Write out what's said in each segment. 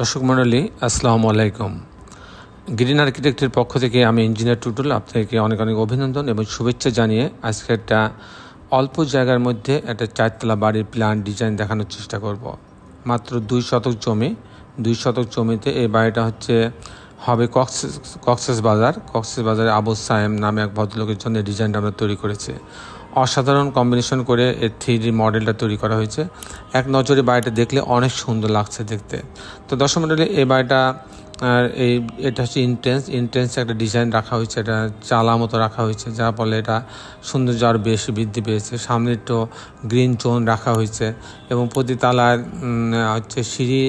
দর্শক মণ্ডলী, আসসালামু আলাইকুম। গ্রিন আর্কিটেক্টের পক্ষ থেকে আমি ইঞ্জিনিয়ার টুটুল আপনাকে অনেক অনেক অভিনন্দন এবং শুভেচ্ছা জানিয়ে আজকে একটা অল্প জায়গার মধ্যে একটা চারতলা বাড়ির প্ল্যান ডিজাইন দেখানোর চেষ্টা করব। মাত্র দুই শতক জমি, দুই শতক জমিতে এই বাড়িটা হচ্ছে, হবে কক্সেস কক্সেস বাজার। কক্সেস বাজারে আবু সায়েম নামে এক ভদ্রলোকের জন্য ডিজাইনটা আমরা তৈরি করেছি। অসাধারণ কম্বিনেশন করে এর থ্রি মডেলটা তৈরি করা হয়েছে। এক নজরে বাড়িটা দেখলে অনেক সুন্দর লাগছে দেখতে। তো দশম মডেলে এই বাড়িটা আর এই, এটা হচ্ছে ইন্টেন্স ইন্টেন্স একটা ডিজাইন রাখা হয়েছে, এটা চালা মতো রাখা হয়েছে, যার ফলে এটা সৌন্দর্য আরও বেশি বৃদ্ধি পেয়েছে। সামনে একটু গ্রিন চোন রাখা হয়েছে এবং প্রতি তালার হচ্ছে সিঁড়ি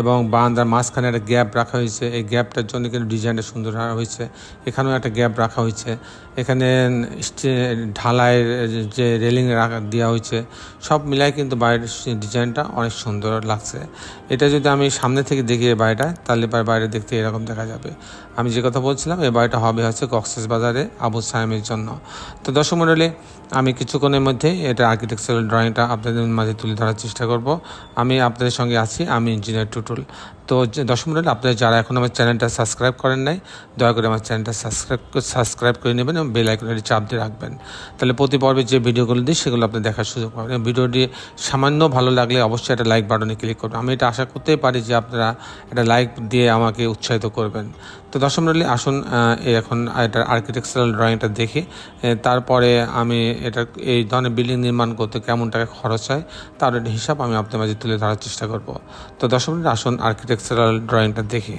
এবং বারান্দার মাঝখানে একটা গ্যাপ রাখা হয়েছে। এই গ্যাপটার জন্য কিন্তু ডিজাইনটা সুন্দর হয়েছে। এখানেও একটা গ্যাপ রাখা হয়েছে। এখানে ঢালাইয়ের যে রেলিং রাখা দেওয়া হয়েছে, সব মিলাই কিন্তু বাইরের ডিজাইনটা অনেক সুন্দর লাগছে। এটা যদি আমি সামনে থেকে দেখি বাড়িটা, তাহলে পরে বাইরে দেখতে এরকম দেখা যাবে। আমি যে কথা বলছিলাম, এ বাড়িটা হবে হচ্ছে কক্সেস বাজারে আবু সায়েমের জন্য। তো দর্শক মণ্ডলী, আমি কিছুক্ষণের মধ্যে এটা আর্কিটেকচারাল ড্রয়িংটা আপনাদের মাঝে তুলে ধরার চেষ্টা করব। আমি আপনাদের সঙ্গে আছি, আমি ইঞ্জিনিয়ার টুটুল। তো দর্শক মণ্ডলী আপনারা যারা এখন আমার চ্যানেলটা সাবস্ক্রাইব করেন নাই, দয়া করে আমার চ্যানেলটা সাবস্ক্রাইব সাবস্ক্রাইব করে নেবেন এবং বেল আইকনের চাপ দিয়ে রাখবেন। তাহলে প্রতি পর্বে যে ভিডিওগুলো দিই, সেগুলো আপনি দেখার সুযোগ পাবেন। ভিডিওটি সামান্য ভালো লাগলে অবশ্যই একটা লাইক বাটনে ক্লিক করবেন। আমি এটা আশা করতেই পারি যে আপনারা একটা লাইক দিয়ে আমাকে উৎসাহিত করবেন। তো দর্শক মণ্ডলী আসুন এখন এটার আর্কিটেকচারাল ড্রয়িংটা দেখি। তারপরে আমি এটা, এই ধরনের বিল্ডিং নির্মাণ করতে কেমন টাকা খরচ হয়, তার একটা হিসাব আমি আপনার মাঝে তুলে ধরার চেষ্টা করব। তো দর্শক মণ্ডলী আসুন আর্কিটেকচারাল ড্রয়িংটা দেখি।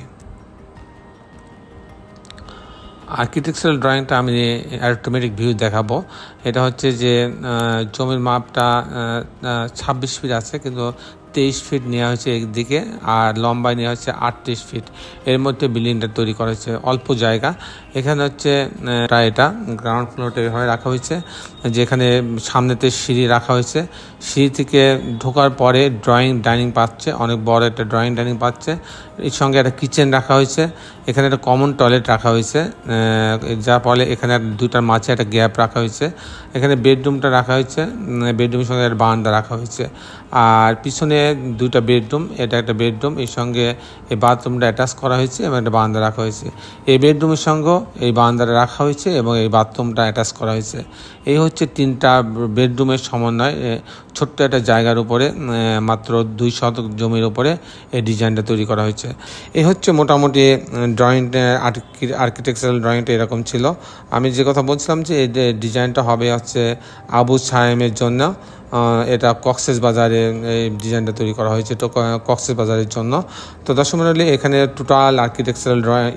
আর্কিটেকচারাল ড্রয়িংটা আমি অ্যারোটোমেটিক ভিউ দেখাবো, এটা হচ্ছে যে জমির মাপটা ছাব্বিশ ফিট আছে, কিন্তু তেইশ ফিট নেওয়া হয়েছে একদিকে আর লম্বায় নেওয়া হচ্ছে আটত্রিশ ফিট। এর মধ্যে বিল্ডিংটা তৈরি করা হয়েছে, অল্প জায়গা। এখানে হচ্ছে এটা গ্রাউন্ড ফ্লোরটা এভাবে রাখা হয়েছে, যেখানে সামনেতে সিঁড়ি রাখা হয়েছে। সিঁড়ি থেকে ঢোকার পরে ড্রয়িং ডাইনিং পাচ্ছে, অনেক বড় একটা ড্রয়িং ডাইনিং পাচ্ছে। এর সঙ্গে একটা কিচেন রাখা হয়েছে, এখানে একটা কমন টয়লেট রাখা হয়েছে যার ফলে এখানে দুটার মাঝে একটা গ্যাপ রাখা হয়েছে। এখানে বেডরুমটা রাখা হয়েছে বেডরুমের সঙ্গে একটা বারান্দা রাখা হয়েছে। আর পিছনে দুটা বেডরুম, এটা একটা বেডরুম, এর সঙ্গে এই বাথরুমটা অ্যাটাচ করা হয়েছে এবং একটা বারান্দা রাখা হয়েছে। এই বেডরুমের সঙ্গেও এই বারান্দাটা রাখা হয়েছে এবং এই বাথরুমটা অ্যাটাচ করা হয়েছে। এই হচ্ছে তিনটা বেডরুমের সমন্বয়। ছোট্ট একটা জায়গার উপরে মাত্র দুই শতক জমির উপরে এই ডিজাইনটা তৈরি করা হয়েছে। এই হচ্ছে মোটামুটি ড্রয়িং আর্কিটেকচারাল ড্রয়িংটা এরকম ছিল। আমি যে কথা বলছিলাম যে এই ডিজাইনটা হবে হচ্ছে আবু সায়েমের জন্য। এটা কক্সেস বাজারে এই ডিজাইনটা তৈরি করা হয়েছে তো কক্সেস বাজারের জন্য। তো দর্শক মণ্ডলী এখানে টোটাল আর্কিটেকচারাল ড্রয়িং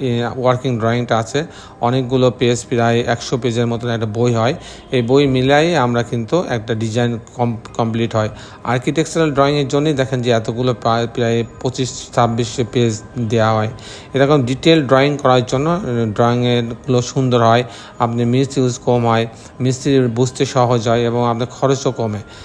ওয়ার্কিং ড্রয়িংটা আছে। অনেকগুলো পেজ প্রায় একশো পেজের মতন একটা বই হয়। এই বই মিলাই আমরা কিন্তু একটা ডিজাইন কমপ্লিট হয়। আর্কিটেকচারাল ড্রয়িংয়ের জন্যই দেখেন যে এতগুলো প্রায় প্রায় পঁচিশ, ছাব্বিশ পেজ দেওয়া হয়। এরকম ডিটেল ড্রয়িং করার জন্য ড্রয়িংয়েরগুলো সুন্দর হয়, আপনি মিস ইউজ কম হয় মিস্ত্রি বুঝতে সহজ হয় এবং আপনার খরচও কমে।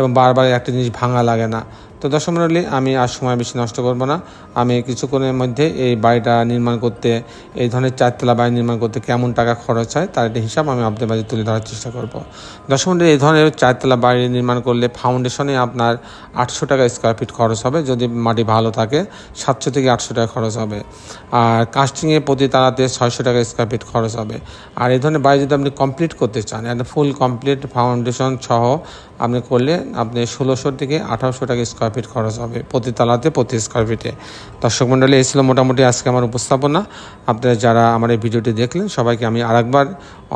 এবং বারবার একটা জিনিস ভাঙা লাগে না। তো দর্শক মণ্ডলী আমি আর সময় বেশি নষ্ট করব না। আমি কিছুক্ষণের মধ্যে এই বাড়িটা নির্মাণ করতে, এই ধরনের চারতলা বাড়ি নির্মাণ করতে কেমন টাকা খরচ হয়, তার একটা হিসাব আমি আপনাদের মাঝে তুলে ধরার চেষ্টা করব। দর্শক মণ্ডলী এই ধরনের চারতলা বাড়ি নির্মাণ করলে ফাউন্ডেশনে আপনার আটশো টাকা স্কোয়ার ফিট খরচ হবে। যদি মাটি ভালো থাকে, সাতশো থেকে আটশো টাকা খরচ হবে। আর কাস্টিংয়ে প্রতি তালাতে ছয়শো টাকা স্কোয়ার ফিট খরচ হবে। আর এই ধরনের বাড়ি যদি আপনি কমপ্লিট করতে চান, একটা ফুল কমপ্লিট ফাউন্ডেশন সহ আপনি করলে আপনি ষোলোশো থেকে আঠারোশো টাকা স্কোয়ার ফিট খরচ হবে প্রতি তালাতে, প্রতি স্কোয়ার ফিটে দর্শক মণ্ডলী, এই ছিল মোটামুটি আজকে আমার উপস্থাপনা। আপনারা যারা আমার এই ভিডিওটি দেখলেন, সবাইকে আমি আরেকবার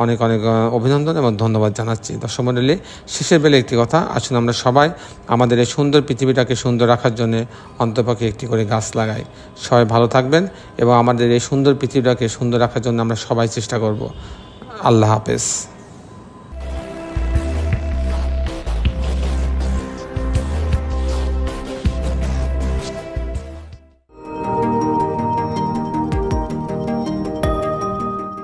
অনেক অনেক অভিনন্দন এবং ধন্যবাদ জানাচ্ছি। দর্শক মণ্ডলী, শেষের বেলে একটি কথা, আসুন আমরা সবাই আমাদের এই সুন্দর পৃথিবীটাকে সুন্দর রাখার জন্য অন্তপক্ষে একটি করে গাছ লাগাই। সবাই ভালো থাকবেন এবং আমাদের এই সুন্দর পৃথিবীটাকে সুন্দর রাখার জন্য আমরা সবাই চেষ্টা করব। আল্লাহ হাফেজ।